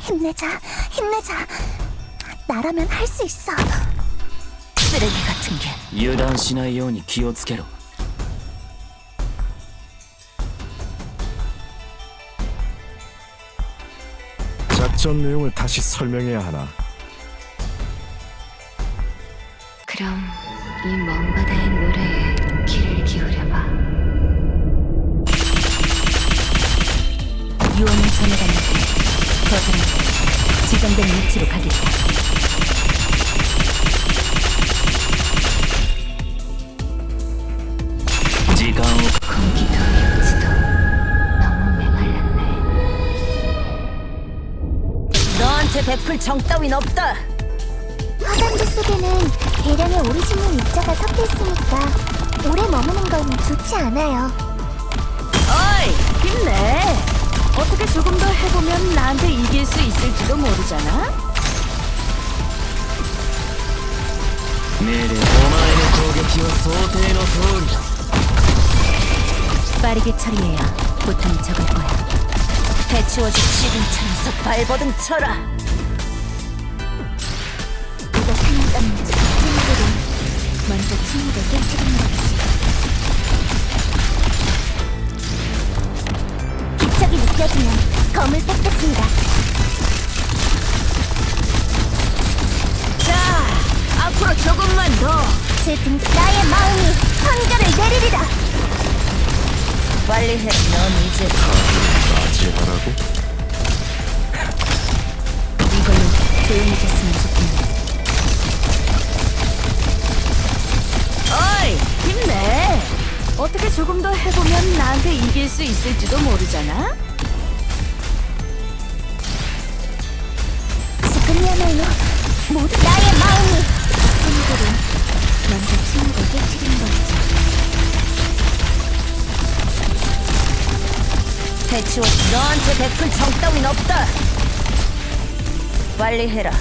힘내자, 힘내자. 나라면 할 수 있어. 쓰레기 같은 게 油断しないように気をつけろ 작전 내용을 다시 설명해야 하나? 그럼 이 먼 바다의 노래에 귀를 기울여봐 유언을 전해갔는데 거절하고 지정된 위치로 너한테 베풀 정 따윈 없다. 화장지 속에는 대량의 오리지널 입자가 섞여 있으니까 오래 머무는 건 좋지 않아요. 어이, 힘내. 어떻게 조금 더 해보면 나한테 이길 수 있을지도 모르잖아 命令お前の攻撃は想定の通りだ 빠르게 처리해야 고통이 적을 거야 해치워진 시름천에서 발버둥 쳐라 누가 생각하는 친구들은 먼저 친구를 깨뜨리는 거지. 기척이 느껴지면 검을 뺏겠습니다. 자 앞으로 조금만 더 제등 나의 마음이 성결을 내리리라. 빨리 해 넌 이제 맞이하라고? 이걸로 조용해 조금 더 해보면 나한테 이길 수 있을지도 모르잖아? 지금이야말로 모두 나의 마음이 친구를 깨뜨리는 거지. 해치워 너한테 베풀 정 따윈 없다. 빨리 해라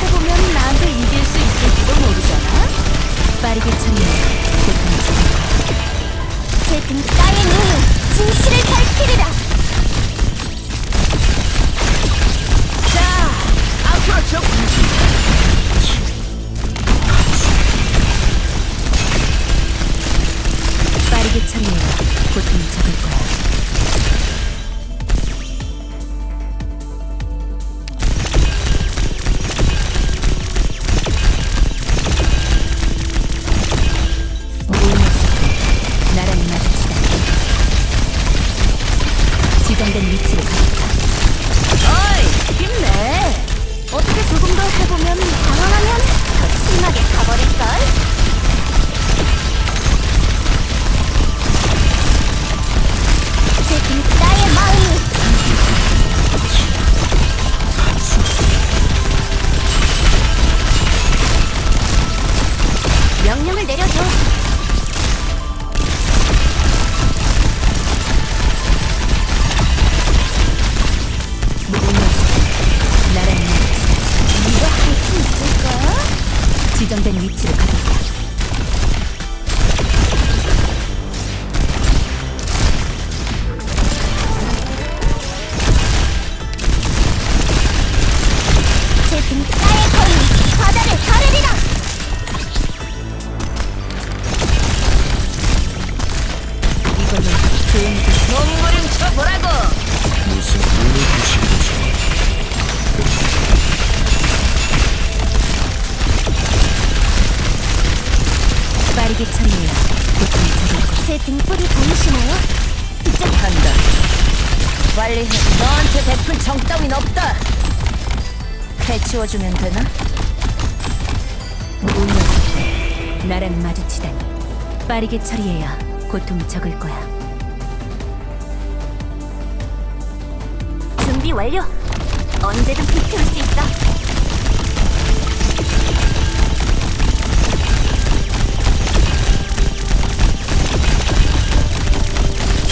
해보면 나한테 이길 수 있을지도 모르잖아. 빠르게 거야. 제 등가의 눈이 진실을 밝히리라. 자 앞으로 쭉 보라고? 무슨 빠르게 처리해야 고통이 적을 거야 제 등불이 보이시나요? 이제 한다. 빨리 해. 너한테 베풀 정 따윈 없다. 해치워주면 되나? 모임에서 나랑 마주치다니. 빠르게 처리해야 고통이 적을 거야 준비 완료. 언제든 불태울 수 있어.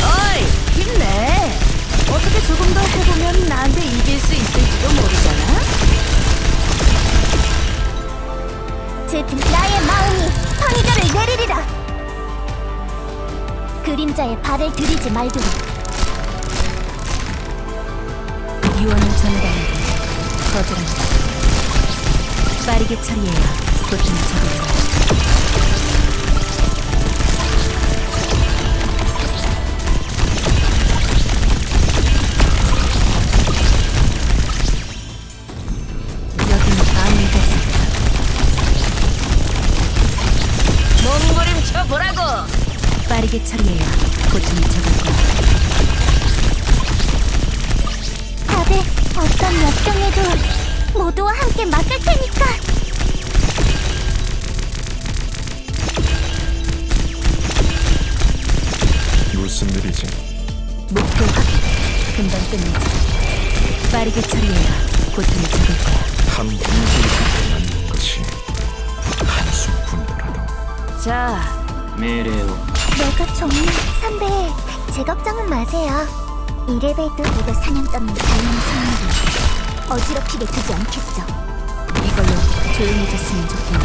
어이, 힘내. 어떻게 조금 더 해보면 나한테 이길 수 있을지도 모르잖아. 제 등, 나의 마음이 선의자를 내리리라. 그림자의 발을 들이지 말도록. 유언을 전달하고 거절한다. 빠르게 처리해야 고통을 적을 거야. 여기는 아무도 없었다. 몸부림쳐 보라고! 빠르게 처리해야 고통을 적을 친구와 함께 맞을 테니까. 무슨 일이지? 목표 확인. 금방 끝내자. 빠르게 처리해야 고통을 잡을 거야. 한 분기를 만난 것이 한숨 분더라도 자, 미래요. 내가 정말 선배, 제 걱정은 마세요. 이래봬도 모두 사냥감 닮은 성물이 어지럽히게 두지 않겠어. 이걸로 조용해졌으면 좋겠네.